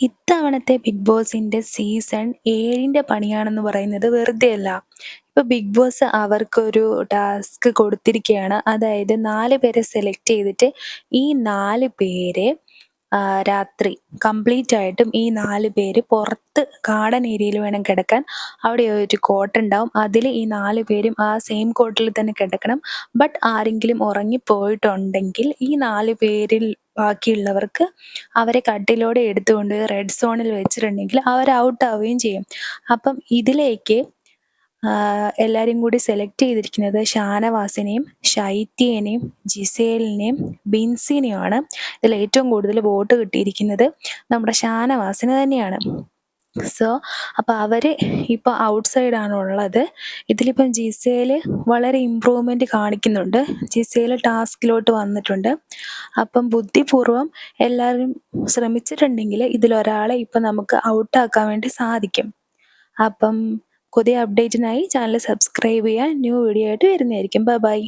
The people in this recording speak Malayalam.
ഇത്തവണത്തെ ബിഗ് ബോസിന്റെ സീസൺ ഏഴിന്റെ പണിയാണെന്ന് പറയുന്നത് വെറുതെയല്ല. ഇപ്പൊ ബിഗ് ബോസ് അവർക്കൊരു ടാസ്ക് കൊടുത്തിരിക്കുകയാണ്. അതായത് നാല് പേരെ സെലക്ട് ചെയ്തിട്ട് ഈ നാല് പേരെ രാത്രി കംപ്ലീറ്റ് ആയിട്ടും ഈ നാല് പേര് പുറത്ത് ഗാർഡൻ ഏരിയയിൽ വേണം കിടക്കാൻ. അവിടെ ഒരു കോട്ട് ഉണ്ടാവും. അതിൽ ഈ നാല് പേരും ആ സെയിം കോട്ടിൽ തന്നെ കിടക്കണം. ബട്ട് ആരെങ്കിലും ഉറങ്ങി പോയിട്ടുണ്ടെങ്കിൽ ഈ നാല് പേരിൽ ബാക്കിയുള്ളവർക്ക് അവരെ കട്ടിലോടെ എടുത്തുകൊണ്ട് റെഡ് സോണിൽ വെച്ചിട്ടുണ്ടെങ്കിൽ അവർ ഔട്ട് ആവുകയും ചെയ്യും. അപ്പം ഇതിലേക്ക് എല്ലാവരും കൂടി സെലക്ട് ചെയ്തിരിക്കുന്നത് ഷാനവാസിനെയും ഷൈത്യനെയും ജിസേലിനെയും ബിൻസിനെയുമാണ്. ഇതിൽ ഏറ്റവും കൂടുതൽ വോട്ട് കിട്ടിയിരിക്കുന്നത് നമ്മുടെ ഷാനവാസിന് തന്നെയാണ്. സോ അപ്പോൾ അവർ ഇപ്പോൾ ഔട്ട്സൈഡ് ആണ് ഉള്ളത്. ഇതിലിപ്പം ജിസേൽ വളരെ ഇമ്പ്രൂവ്മെന്റ് കാണിക്കുന്നുണ്ട്. ജിസേൽ ടാസ്കിലോട്ട് വന്നിട്ടുണ്ട്. അപ്പം ബുദ്ധിപൂർവം എല്ലാവരും ശ്രമിച്ചിട്ടുണ്ടെങ്കിൽ ഇതിലൊരാളെ ഇപ്പം നമുക്ക് ഔട്ടാക്കാൻ വേണ്ടി സാധിക്കും. അപ്പം പുതിയ അപ്ഡേറ്റിനായി ചാനൽ സബ്സ്ക്രൈബ് ചെയ്യുക. ന്യൂ വീഡിയോ ആയിട്ട് വരുന്നതായിരിക്കും. Bye bye.